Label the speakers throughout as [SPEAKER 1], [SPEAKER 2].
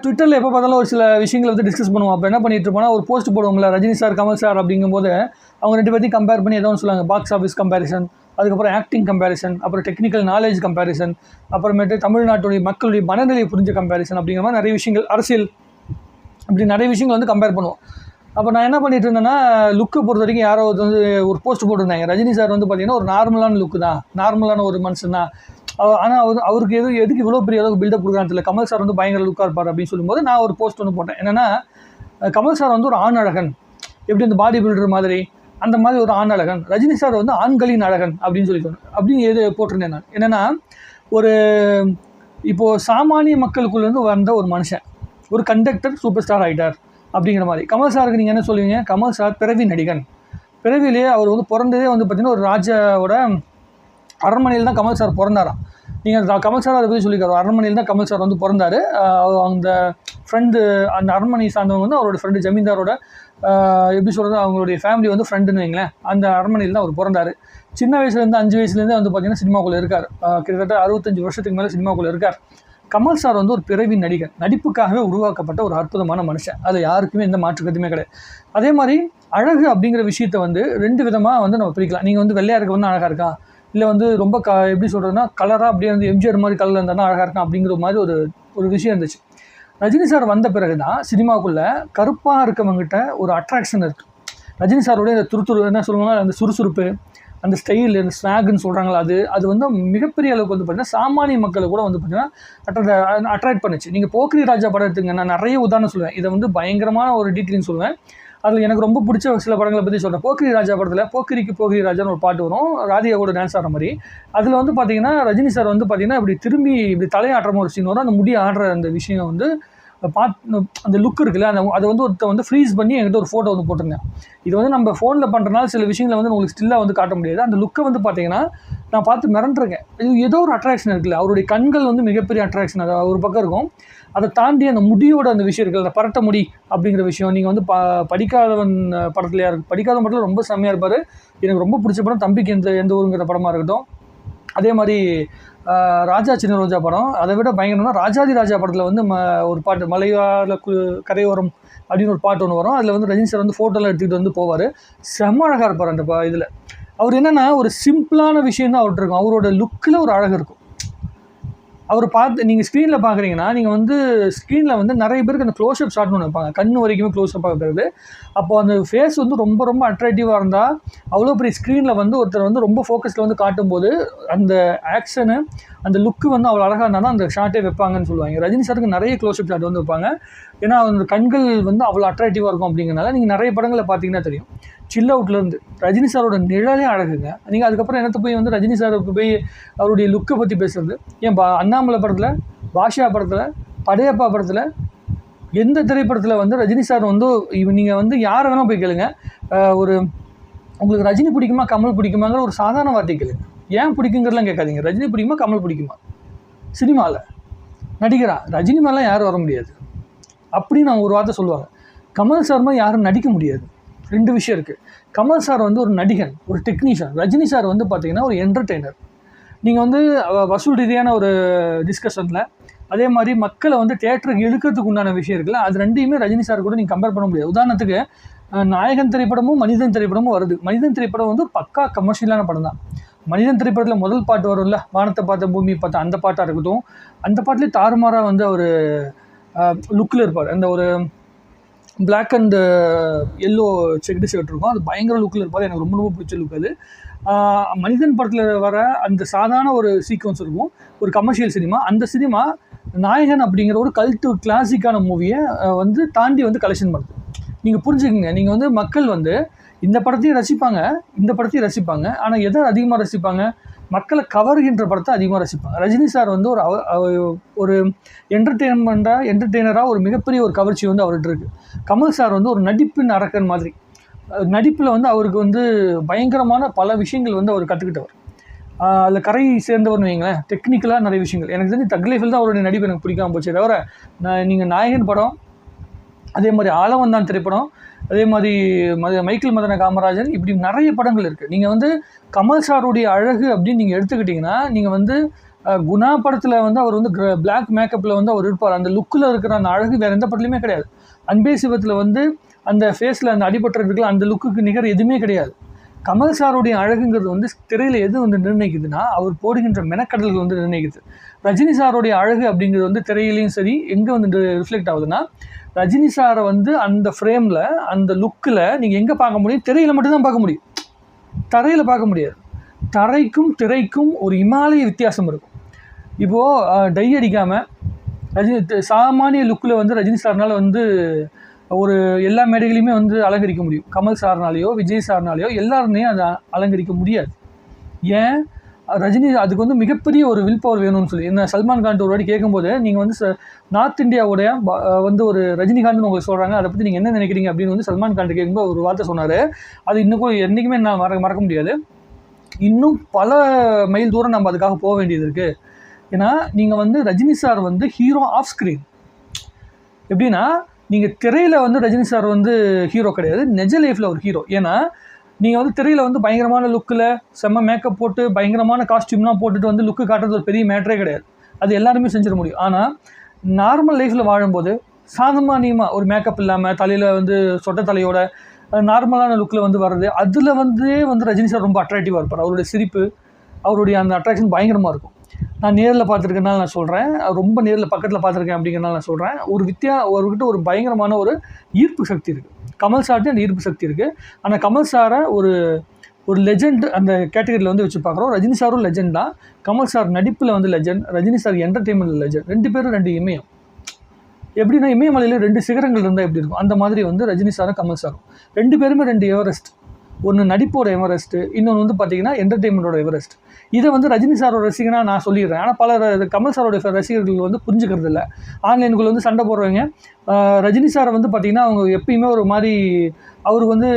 [SPEAKER 1] ட்விட்டரில் எப்போ பார்த்தாலும் ஒரு சில விஷயங்களை வந்து டிஸ்கஸ் பண்ணுவோம். அப்போ என்ன பண்ணிட்டு இருப்போம்னா ஒரு போஸ்ட் போடுவோம்ல ரஜினி சார் கமல் சார் அப்படிங்கும்போது அவங்க ரெண்டு பேர்த்தையும் கம்பேர் பண்ணி ஏதோ ஒன்று சொல்லுவாங்க. பாக்ஸ் ஆஃபீஸ் கம்பேரிசன் அதுக்கப்புறம் ஆக்டிங் கம்பேரிசன் அப்புறம் டெக்னிக்கல் நாலேஜ் கம்பேரிசன் அப்புறமேட்டு தமிழ்நாட்டுடைய மக்களுடைய மனநிலையை புரிஞ்ச கம்பேரிசன் அப்படிங்கிற மாதிரி நிறைய விஷயங்கள் அரசியல் அப்படி நிறைய விஷயங்கள் வந்து கம்பேர் பண்ணுவோம். அப்போ நான் என்ன பண்ணிட்டு இருந்தேன்னா லுக்கு பொறுத்த வரைக்கும் யாரோ வந்து ஒரு போஸ்ட் போட்டிருந்தாங்க. ரஜினி சார் வந்து பார்த்தீங்கன்னா ஒரு நார்மலான லுக்கு தான். நார்மலான ஒரு மனுஷன் தான். ஆனால் அவர் அவருக்கு எது எதுக்கு இவ்வளோ பெரிய அளவுக்கு பில்டப் கொடுக்குறான்னு தெரியல. கமல் சார் வந்து பயங்கர லுக்காக இருப்பார் அப்படின்னு சொல்லும்போது நான் ஒரு போஸ்ட் ஒன்று போட்டேன். என்னென்னா கமல் சார் வந்து ஒரு ஆண் அழகன் எப்படி இந்த பாடி பில்டர் மாதிரி? அந்த மாதிரி ஒரு ஆண் அழகன் ரஜினி சார் வந்து ஆண்களின் அழகன் அப்படின்னு சொல்லி சொன்னேன் அப்படின்னு எது போட்டிருந்தேன் நான். என்னென்னா ஒரு இப்போது சாமானிய மக்களுக்குள்ளேருந்து வந்த ஒரு மனுஷன். ஒரு கண்டக்டர் சூப்பர் ஸ்டார் ஆகிட்டார் அப்படிங்கிற மாதிரி. கமல் சாருக்கு நீங்கள் என்ன சொல்லுவீங்க? கமல் சார் பிறவி நடிகன். பிறவிலேயே அவர் வந்து பிறந்ததே வந்து பார்த்திங்கன்னா ஒரு ராஜாவோட அரண்மனையில் தான் கமல் சார் பிறந்தாராம். நீங்கள் கமல் சார் அதை பற்றி சொல்லிக்கிறார் அரண்மனையில் தான் கமல் சார் வந்து பிறந்தாரு. அந்த ஃப்ரெண்டு அந்த அரண்மனை சார்ந்தவங்க வந்து அவரோட ஃப்ரெண்டு ஜமீன்தாரோட எப்படி சொல்கிறது அவங்களுடைய ஃபேமிலி வந்து ஃப்ரெண்டுன்னு வைங்களேன். அந்த அரண்மனையில் தான் அவர் பிறந்தார். சின்ன வயசுலேருந்து அஞ்சு வயசுலேருந்தே வந்து பார்த்தீங்கன்னா சினிமாக்குள்ளே இருக்கார். கிட்டத்தட்ட அறுபத்தஞ்சு வருஷத்துக்கு மேலே சினிமாக்குள்ளே இருக்கார். கமல் சார் வந்து ஒரு பிறவி நடிகர். நடிப்புக்காகவே உருவாக்கப்பட்ட ஒரு அற்புதமான மனுஷன். அது யாருக்குமே எந்த மாற்று கருத்துமே கிடையாது. அதே மாதிரி அழகு அப்படிங்கிற விஷயத்தை வந்து ரெண்டு விதமாக வந்து நம்ம பிரிக்கலாம். நீங்கள் வந்து வெள்ளையா இருக்க வந்து அழகாக இருக்கா இல்லை வந்து ரொம்ப க எப்படி சொல்கிறதுனா கலராக அப்படியே வந்து எம்ஜிஆர் மாதிரி கலரில் இருந்தானா அழகாக இருக்கும் அப்படிங்கிற மாதிரி ஒரு ஒரு விஷயம் இருந்துச்சு. ரஜினி சார் வந்த பிறகு தான் சினிமாவுக்குள்ளே கருப்பாக இருக்கவங்ககிட்ட ஒரு அட்ராக்ஷன் இருக்குது ரஜினி சாரோடைய இந்த துருத்துரு என்ன சொல்லுவாங்க அந்த சுறுசுறுப்பு அந்த ஸ்டைல் இந்த ஸ்நாக்னு சொல்கிறாங்களா அது அது வந்து மிகப்பெரிய அளவுக்கு வந்து பார்த்தீங்கன்னா சாமானிய மக்களை கூட வந்து பார்த்தீங்கன்னா அட்ராக்ட் பண்ணுச்சு. நீங்கள் போக்ரி ராஜா படம் எடுத்துங்க நான் நிறைய உதாரணம் சொல்லுவேன். இதை வந்து பயங்கரமான ஒரு டீட்டெயில்னு சொல்லுவேன். அதில் எனக்கு ரொம்ப பிடிச்ச சில படங்களை பற்றி சொல்கிறேன் போக்கிரி ராஜா படத்தில் போக்கிரிக்கு போக்கிரி ராஜான்னு ஒரு பாட்டு வரும். ராதிகா கூட டான்ஸ் ஆடுற மாதிரி. அதில் வந்து பார்த்தீங்கன்னா ரஜினி சார் வந்து பார்த்தீங்கன்னா இப்படி திரும்பி இப்படி தலையாட்டுற ஒரு சீன் வரும். அந்த முடி ஆடுற அந்த விஷயம் வந்து பாத் அந்த லுக் இருக்குல்ல அந்த அதை வந்து ஒருத்த வந்து ஃப்ரீஸ் பண்ணி என்கிட்ட ஒரு ஃபோட்டோ வந்து போட்டிருந்தேன். இது வந்து நம்ம ஃபோனில் பண்ணுறனால சில விஷயங்களை வந்து உங்களுக்கு ஸ்டில்லாக வந்து காட்ட முடியாது. அந்த லுக்கை வந்து பார்த்தீங்கன்னா நான் பார்த்து மிரண்டிருக்கேன். இது ஏதோ ஒரு அட்ராக்ஷன் இருக்குல்ல அவருடைய கண்கள் வந்து மிகப்பெரிய அட்ராக்ஷன் அது ஒரு பக்கம் இருக்கும். அதை தாண்டி அந்த முடியோட அந்த விஷயம் இருக்குது. அந்த பரட்ட முடி அப்படிங்கிற விஷயம். நீங்கள் வந்து ப படிக்காதவன் படத்துலையா இருக்கு படிக்காதவன் படத்தில் ரொம்ப செம்மையாக இருப்பார். எனக்கு ரொம்ப பிடிச்ச படம் தம்பிக்கு எந்த எந்த ஊருங்கிற படமாக இருக்கட்டும். அதே மாதிரி ராஜா சின்ன ரோஜா படம். அதை விட பயங்கரம்னா ராஜாதி ராஜா படத்தில் வந்து ம ஒரு பாட்டு மலையாள கு கரையோரம் அப்படின்னு ஒரு பாட்டு ஒன்று வரும். அதில் வந்து ரஜினி சார் வந்து ஃபோட்டோலாம் எடுத்துக்கிட்டு வந்து போவார். செம்ம அழகாக இருப்பார் அந்த இதில். அவர் என்னென்னா ஒரு சிம்பிளான விஷயம் தான் அவர்கிட்ட இருக்கும். அவரோட லுக்கில் ஒரு அழகு இருக்கும். அவர் பார்த்து நீங்கள் ஸ்க்ரீனில் பார்க்குறீங்கன்னா நீங்கள் வந்து ஸ்க்ரீனில் வந்து நிறைய பேருக்கு அந்த க்ளோஸ்அப் ஷாட்னு ஒன்று வைப்பாங்க. கண் வரைக்குமே க்ளோஸ்அப் பார்க்குறது அப்போ அந்த ஃபேஸ் வந்து ரொம்ப ரொம்ப அட்ராக்டிவாக இருந்தால் அவ்வளோ பெரிய ஸ்க்ரீனில் வந்து ஒருத்தர் வந்து ரொம்ப ஃபோக்கஸில் வந்து காட்டும்போது அந்த ஆக்ஷனு அந்த லுக்கு வந்து அவ்வளோ அழகாக இருந்தால் தான் அந்த ஷாட்டே வைப்பாங்கன்னு சொல்லுவாங்க. ரஜினி சாருக்கு நிறைய க்ளோஸ்அப் ஷாட் வந்து வைப்பாங்க. ஏன்னா அந்த கண்கள் வந்து அவ்வளோ அட்ராக்டிவாக இருக்கும் அப்படிங்கிறனால நீங்கள் நிறைய படங்களை பார்த்தீங்கன்னா தெரியும். சில் அவுட்லேருந்து ரஜினி சாரோட நிழலே அழகுங்க. நீங்கள் அதுக்கப்புறம் என்னத்த போய் வந்து ரஜினி சாருக்கு போய் அவருடைய லுக்கை பற்றி பேசுகிறது ஏன் பா அண்ணாமலை படத்தில் பாஷா படத்தில் படையப்பா படத்தில் எந்த திரைப்படத்தில் வந்து ரஜினி சார் வந்து நீங்கள் வந்து யாரை வேணால் போய் கேளுங்க. ஒரு உங்களுக்கு ரஜினி பிடிக்குமா கமல் பிடிக்குமாங்கிற ஒரு சாதாரண வார்த்தை கேளுங்க. ஏன் பிடிக்குங்கிறலாம் கேட்காதீங்க. ரஜினி பிடிக்குமா கமல் பிடிக்குமா? சினிமாவில் நடிகரா? ரஜினி மேலாம் யாரும் வர முடியாது. அப்படின்னு அவங்க ஒரு வார்த்தை சொல்லுவாங்க. கமல் சார் மாதிரி யாரும் நடிக்க முடியாது. ரெண்டு விஷயம் இருக்குது கமல் சார் வந்து ஒரு நடிகன் ஒரு டெக்னீஷியன் ரஜினி சார் வந்து பார்த்திங்கன்னா ஒரு என்டர்டெய்னர் நீங்கள் வந்து வசூல் ரீதியான ஒரு டிஸ்கஷனில் அதே மாதிரி மக்களை வந்து தேட்டருக்கு இழுக்கிறதுக்கு உண்டான விஷயம் இருக்குல்ல அது ரெண்டையுமே ரஜினி சார் கூட நீங்கள் கம்பேர் பண்ண முடியாது. உதாரணத்துக்கு நாயகன் திரைப்படமும் மனிதன் திரைப்படமும் வருது. மனிதன் திரைப்படம் வந்து பக்கா கமர்ஷியலான படம் தான். மனிதன் திரைப்படத்தில் முதல் பாட்டு வரும்ல வானத்தை பார்த்த பூமி பார்த்த அந்த பாட்டாக இருக்கட்டும் அந்த பாட்டிலே தாறுமாறாக வந்து அவர் லுக்கில் இருப்பார். அந்த ஒரு black and yellow checked shirt இருக்கும். அது பயங்கர லுக்கில் இருப்பார். எனக்கு ரொம்ப ரொம்ப பிடிச்ச லுக் அது. மனிதன் படத்தில் வர அந்த சாதாரண ஒரு சீக்வன்ஸ் இருக்கும். ஒரு கமர்ஷியல் சினிமா அந்த சினிமா நாயகன் அப்படிங்கிற ஒரு கல்ட்டு கிளாசிக்கான மூவியை வந்து தாண்டி வந்து கலெக்ஷன் பண்ணுது நீங்கள் புரிஞ்சுக்கங்க. நீங்கள் வந்து மக்கள் வந்து இந்த படத்தையும் ரசிப்பாங்க இந்த படத்தையும் ரசிப்பாங்க. ஆனால் எதை அதிகமாக ரசிப்பாங்க? மக்களை கவர்கின்ற படத்தை அதிகமாக ரசிப்பாங்க. ரஜினி சார் வந்து ஒரு ஒரு என்டர்டெயின்மெண்ட்டாக என்டர்டெய்னராக ஒரு மிகப்பெரிய ஒரு கவர்ச்சி வந்து அவர்கிட்ட இருக்குது கமல் சார் வந்து ஒரு நடிப்பின் அரக்கன் மாதிரி. நடிப்பில் வந்து அவருக்கு வந்து பயங்கரமான பல விஷயங்கள் வந்து அவர் கற்றுக்கிட்டவர் அதில் கரை சேர்ந்தவர்னு வைங்களேன் டெக்னிக்கலாக நிறைய விஷயங்கள். எனக்கு தெரிஞ்சு தக்லைஃபில் தான் அவருடைய நடிப்பு எனக்கு பிடிக்காம போச்சு தவிர நான் நீங்கள் நாயகன் படம் அதே மாதிரி ஆலவந்தான் திரைப்படம் அதே மாதிரி மத மைக்கேல் மதன காமராஜன் இப்படி நிறைய படங்கள் இருக்குது நீங்கள் வந்து கமல் சாருடைய அழகு அப்படின்னு நீங்கள் எடுத்துக்கிட்டிங்கன்னா நீங்கள் வந்து குணா படத்தில் வந்து அவர் வந்து பிளாக் மேக்கப்பில் வந்து அவர் இருப்பார். அந்த லுக்கில் இருக்கிற அந்த அழகு வேறு எந்த படத்துலையுமே கிடையாது. அன்பே சிவத்தில் வந்து அந்த ஃபேஸில் அந்த அடிபட்டுறதுக்குள்ள அந்த லுக்குக்கு நிகர் எதுவுமே கிடையாது. கமல் சாருடைய அழகுங்கிறது வந்து திரையில் எது வந்து நிர்ணயிக்குதுன்னா அவர் போடுகின்ற மெனக்கடல்கள் வந்து நிர்ணயிக்குது. ரஜினி சாருடைய அழகு அப்படிங்கிறது வந்து திரையிலையும் சரி எங்கே வந்து ரிஃப்ளெக்ட் ஆகுதுன்னா ரஜினி சாரை வந்து அந்த ஃப்ரேமில் அந்த லுக்கில் நீங்கள் எங்கே பார்க்க முடியும்? திரையில் மட்டும்தான் பார்க்க முடியும். தரையில் பார்க்க முடியாது. தரைக்கும் திரைக்கும் ஒரு இமாலய வித்தியாசம் இருக்கும். இப்போது டை அடிக்காமல் ரஜினி சாமானிய லுக்கில் வந்து ரஜினி சார்னால் வந்து ஒரு எல்லா மேடைகளையுமே வந்து அலங்கரிக்க முடியும். கமல் சார்னாலேயோ விஜய் சார்னாலேயோ எல்லாருமே அதை அலங்கரிக்க முடியாது. ஏன்? ரஜினி அதுக்கு வந்து மிகப்பெரிய ஒரு வில் பவர் வேணும்னு சொல்லி. என்ன சல்மான் கான் ஒரு வாட்டி கேட்கும்போது நீங்கள் வந்து ச- நார்த் இந்தியாவுடைய வந்து ஒரு ரஜினிகாந்த்னு உங்களுக்கு சொல்கிறாங்க அதை பற்றி நீங்கள் என்ன நினைக்கிறீங்க? அப்படின்னு வந்து சல்மான் கான் கேட்கும்போது ஒரு வார்த்தை சொன்னார். அது இன்னும் என்றைக்குமே நான் மறக்க மறக்க முடியாது. இன்னும் பல மைல் தூரம் நம்ம அதுக்காக போக வேண்டியது இருக்குது ஏன்னா நீங்கள் வந்து ரஜினி சார் வந்து ஹீரோ ஆஃப் ஸ்க்ரீன் எப்படின்னா நீங்கள் திரையில் வந்து ரஜினி சார் வந்து ஹீரோ கிடையாது. நெஜ லைஃப்பில் ஒரு ஹீரோ ஏன்னா நீங்கள் வந்து திரையில் வந்து பயங்கரமான லுக்கில் செம்ம மேக்கப் போட்டு பயங்கரமான காஸ்டியூம்லாம் போட்டுட்டு வந்து லுக்கு காட்டுறது ஒரு பெரிய மேட்டரே கிடையாது. அது எல்லாருமே செஞ்சிட முடியும். ஆனால் நார்மல் லைஃப்பில் வாழும்போது சாமானியமாக ஒரு மேக்கப் இல்லாமல் தலையில் வந்து சொட்ட தலையோட நார்மலான லுக்கில் வந்து வர்றது அதில் வந்து வந்து ரஜினி சார் ரொம்ப அட்ராக்டிவாக இருப்பார். அவருடைய சிரிப்பு அவருடைய அந்த அட்ராக்ஷன் பயங்கரமாக இருக்கும். நான் நேரில் பார்த்துருக்கனால நான் சொல்கிறேன் ரொம்ப நேரில் பக்கத்தில் பார்த்துருக்கேன் அப்படிங்கிறனால நான் சொல்கிறேன் ஒரு வித்தியா ஒருக்கிட்ட ஒரு பயங்கரமான ஒரு ஈர்ப்பு சக்தி இருக்குது கமல் சார்ட்டு அந்த ஈர்ப்பு சக்தி இருக்குது ஆனால் கமல் சாரை ஒரு ஒரு லெஜெண்ட் அந்த கேட்டகரியில் வந்து வச்சு பார்க்குறோம். ரஜினி சாரும் லெஜெண்ட் தான். கமல் சார் நடிப்பில் வந்து legend Rajini sir entertainment legend ரெண்டு பேரும் ரெண்டு இமயம். எப்படின்னா இமயமலையில் ரெண்டு சிகரங்கள் இருந்தால் எப்படி இருக்கும்? அந்த மாதிரி வந்து ரஜினி சாரும் கமல் சாரும். ரெண்டு பேருமே ரெண்டு எவரெஸ்ட் ஒன்று நடிப்போட எவரெஸ்ட்டு இன்னொன்று வந்து பார்த்தீங்கன்னா என்டர்டெயின்மெண்ட்டோட எவரெஸ்ட். இதை வந்து ரஜினி சாரோட ரசிகனாக நான் சொல்லிடுறேன். ஆனால் பல கமல் சாரோட ரசிகர்கள் வந்து புரிஞ்சுக்கிறது இல்லை. ஆன்லைனுக்குள்ளே வந்து சண்டை போடுறவங்க ரஜினி சாரை வந்து பார்த்திங்கன்னா அவங்க எப்பயுமே ஒரு மாதிரி அவர் வந்து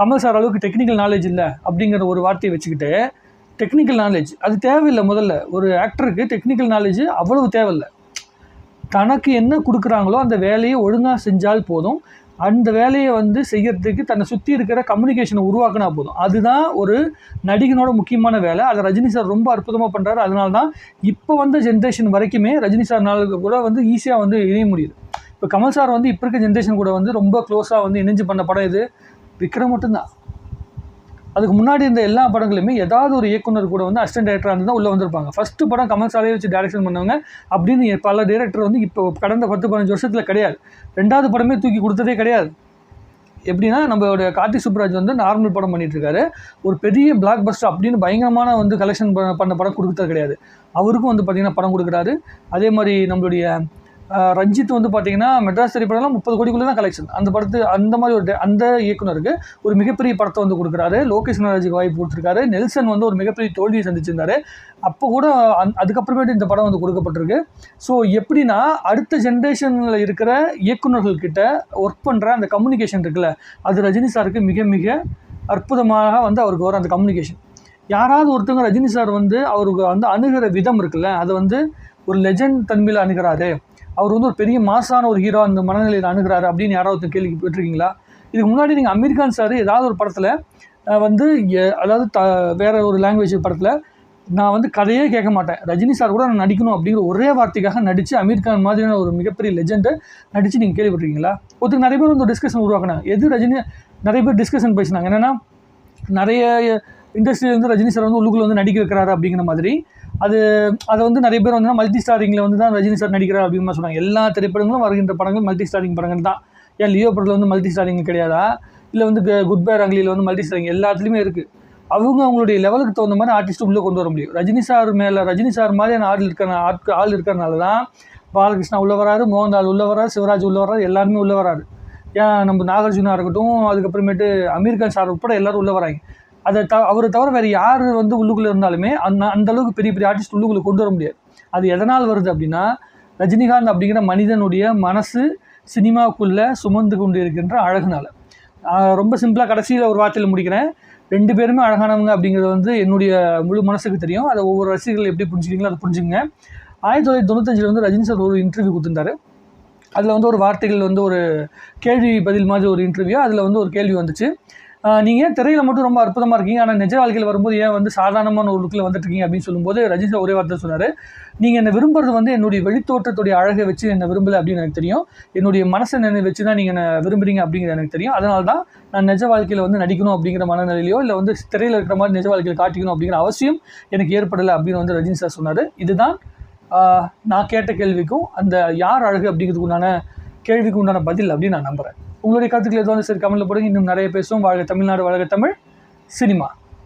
[SPEAKER 1] கமல் சார் அளவுக்கு டெக்னிக்கல் நாலேஜ் இல்லை அப்படிங்கிற ஒரு வார்த்தையை வச்சுக்கிட்டு டெக்னிக்கல் நாலேஜ் அது தேவையில்லை முதல்ல. ஒரு ஆக்டருக்கு டெக்னிக்கல் நாலேஜ் அவ்வளவு தேவையில்லை. தனக்கு என்ன கொடுக்குறாங்களோ அந்த வேலையை ஒழுங்காக செஞ்சால் போதும். அந்த வேலையை வந்து செய்யறதுக்கு தன்னை சுற்றி இருக்கிற கம்யூனிகேஷனை உருவாக்கினா போதும். அதுதான் ஒரு நடிகனோட முக்கியமான வேலை. அதை ரஜினி சார் ரொம்ப அற்புதமாக பண்ணுறாரு அதனால தான் இப்போ வந்த ஜென்ரேஷன் வரைக்குமே ரஜினி சார்னால கூட வந்து ஈஸியாக வந்து இணைய முடியுது. இப்போ கமல் சார் வந்து இப்போ இருக்க ஜென்ரேஷன் கூட வந்து ரொம்ப க்ளோஸாக வந்து இணைஞ்சு பண்ண படம் இது. விக்ரம் மட்டும்தான். அதுக்கு முன்னாடி இருந்த எல்லா படங்களுமே ஏதாவது ஒரு இயக்குனர் கூட வந்து அசிஸ்டன்ட் டேரக்டராக இருந்து தான் உள்ளே வந்திருப்பாங்க. ஃபஸ்ட்டு படம் கமல் வச்சு டேரக்ஷன் பண்ணவங்க அப்படின்னு பல டேரக்டர் வந்து இப்போ கடந்த பத்து பதினஞ்சு வருஷத்தில் கிடையாது. ரெண்டாவது படமே தூக்கி கொடுத்ததே கிடையாது. எப்படின்னா நம்மளோட கார்த்திக் சுப்ராஜ் வந்து நார்மல் படம் பண்ணிட்டு இருக்காரு. ஒரு பெரிய பிளாக் பஸ்டர் அப்படின்னு பயங்கரமான வந்து கலெக்ஷன் பண்ண படம் கொடுக்குறது கிடையாது. அவருக்கும் வந்து பார்த்திங்கன்னா படம் கொடுக்குறாரு. அதே மாதிரி நம்மளுடைய ரஞ்சித் வந்து பார்த்தீங்கன்னா மெட்ராஸ் திரைப்படம்லாம் முப்பது கோடிக்குள்ளே தான் கலெக்ஷன் அந்த படத்து அந்த மாதிரி ஒரு டே- அந்த இயக்குனருக்கு ஒரு மிகப்பெரிய படத்தை வந்து கொடுக்குறாரு. லோகேஷ் நாராஜுக்கு வாய்ப்பு கொடுத்துருக்காரு. நெல்சன் வந்து ஒரு மிகப்பெரிய தோல்வியை சந்திச்சிருந்தாரு. அப்போ கூட அந் அதுக்கப்புறமேட்டு இந்த படம் வந்து கொடுக்கப்பட்டிருக்கு. ஸோ எப்படின்னா அடுத்த ஜென்ரேஷனில் இருக்கிற இயக்குனர்கள் கிட்ட ஒர்க் பண்ணுற அந்த கம்யூனிகேஷன் இருக்குல்ல அது ரஜினி சாருக்கு மிக மிக அற்புதமாக வந்து அவருக்கு வரும் அந்த கம்யூனிகேஷன் யாராவது ஒருத்தவங்க ரஜினி சார் வந்து அவருக்கு வந்து அணுகிற விதம் இருக்குல்ல அதை வந்து ஒரு லெஜண்ட் தன்மையில் அணுகிறாரு அவர் வந்து ஒரு பெரிய மாசான ஒரு ஹீரோ அந்த மனநிலையில் அணுகிறாரு அப்படின்னு யாராவது கேள்வி பெற்றிருக்கீங்களா இதுக்கு முன்னாடி நீங்கள் அமீர்கான் சார் ஏதாவது ஒரு படத்தில் வந்து எ- அதாவது த வேறு ஒரு லாங்குவேஜ் படத்தில் நான் வந்து கதையே கேட்க மாட்டேன். ரஜினி சார் கூட நான் நடிக்கணும் அப்படிங்கிற ஒரே வார்த்தைக்காக நடித்து அமீர் கான் மாதிரியான ஒரு மிகப்பெரிய லெஜெண்டை நடித்து நீங்கள் கேள்விப்பட்டிருக்கீங்களா? ஒருத்தர் நிறைய பேர் வந்து டிஸ்கஷன் உருவாக்குனாங்க. எது ரஜினி நிறைய பேர் டிஸ்கஷன் பேசினாங்க. என்னென்னா நிறைய இண்டஸ்ட்ரியிலேருந்து ரஜினி சார் வந்து உள்ளுக்குள்ள வந்து நடிக்க வைக்கிறாரு அப்படிங்கிற மாதிரி அது அதை வந்து நிறைய பேர் வந்து மல்டி ஸ்டாரிங்கில் வந்து தான் ரஜினி சார் நடிக்கிறார் அப்படின்னு சொன்னாங்க. எல்லா திரைப்படங்களும் வருகின்ற படங்கள் மல்டி ஸ்டாரிங் படங்கள் தான். ஏன் லியோ படத்தில் வந்து மல்டி ஸ்டாரிங் கிடையாதா? இல்லை வந்து குட் பை ரங்கிலியில் வந்து மல்டி ஸ்டாரிங் எல்லாத்துலேயுமே இருக்குது அவங்க அவங்களுடைய லெவலுக்கு தகுந்த மாதிரி ஆர்டிஸ்ட் உள்ளே கொண்டு வர முடியும். ரஜினி சார் மேலே ரஜினி சார் மாதிரியான ஆள் இருக்கிற ஆட்கள் ஆள் இருக்கிறனால தான் பாலகிருஷ்ணா உள்ளே வராரு மோகன்லால் உள்ளே வராரு சிவராஜ் உள்ளே வராரு எல்லாருமே உள்ளே வராரு. ஏன் நம்ம நாகார்ஜுனா இருக்கட்டும் அதுக்கப்புறமேட்டு அமீர் கான் சார் உட்பட எல்லாரும் உள்ளே வராங்க. அதை த அவரை தவிர வேறு யார் வந்து உள்ளுக்குள்ளே இருந்தாலுமே அந்த அந்த அளவுக்கு பெரிய பெரிய ஆர்டிஸ்ட் உள்ளுக்குள்ளே கொண்டு வர முடியாது. அது எதனால் வருது அப்படின்னா ரஜினிகாந்த் அப்படிங்கிற மனிதனுடைய மனசு சினிமாவுக்குள்ளே சுமந்து கொண்டு இருக்கின்ற அழகுனால. ரொம்ப சிம்பிளாக கடைசியில் ஒரு வார்த்தையில் முடிக்கிறேன். ரெண்டு பேருமே அழகானவங்க அப்படிங்கிறது வந்து என்னுடைய முழு மனசுக்கு தெரியும். அதை ஒவ்வொரு ரசிகர்கள் எப்படி புரிஞ்சுக்கிறீங்களோ அதை புரிஞ்சுங்க ஆயிரத்தி தொள்ளாயிரத்தி தொண்ணூத்தஞ்சில் வந்து ரஜினி சார் ஒரு இன்டர்வியூ கொடுத்துருந்தாரு. அதில் வந்து ஒரு வார்த்தைகள் வந்து ஒரு கேள்வி பதில் மாதிரி ஒரு இன்டர்வியூ அதில் வந்து ஒரு கேள்வி வந்துச்சு. நீங்கள் ஏன் திரையில் மட்டும் ரொம்ப அற்புதமாக இருக்கீங்க? ஆனால் நிஜ வாழ்க்கையில் வரும்போது ஏன் வந்து சாதாரணமான ஒரு லுக்கில் வந்துட்டு இருக்கீங்க அப்படின்னு சொல்லும்போது ரஜினி சார் ஒரே வார்த்தை சொன்னார். நீங்கள் என்னை விரும்புறது வந்து என்னுடைய வெளித்தோற்றத்துடைய அழகை வச்சு என்னை விரும்பலை அப்படின்னு எனக்கு தெரியும். என்னுடைய மனசை நினை வச்சு தான் நீங்கள் என்னை விரும்புறீங்க அப்படிங்கிறது எனக்கு தெரியும். அதனால தான் நான் நிஜ வாழ்க்கையில் வந்து நடிக்கணும் அப்படிங்கிற மனநிலையிலையோ இல்லை வந்து திரையில் இருக்கிற மாதிரி நிஜ வாழ்க்கையில் காட்டிக்கணும் அப்படிங்கிற அவசியம் எனக்கு ஏற்படலை அப்படின்னு வந்து ரஜினி சார் சொன்னார். இதுதான் நான் கேட்ட கேள்விக்கும் அந்த யார் அழகு அப்படிங்கிறதுக்கு உண்டான கேள்விக்கு உண்டான பதில் அப்படின்னு நான் நம்புகிறேன் உங்களுடைய கருத்துக்கள் எதுவும் சரி கமெண்ட்டில் போடுங்க. இன்னும் நிறைய பேசுவோம். வாழ்க தமிழ்நாடு வாழ்க தமிழ் சினிமா.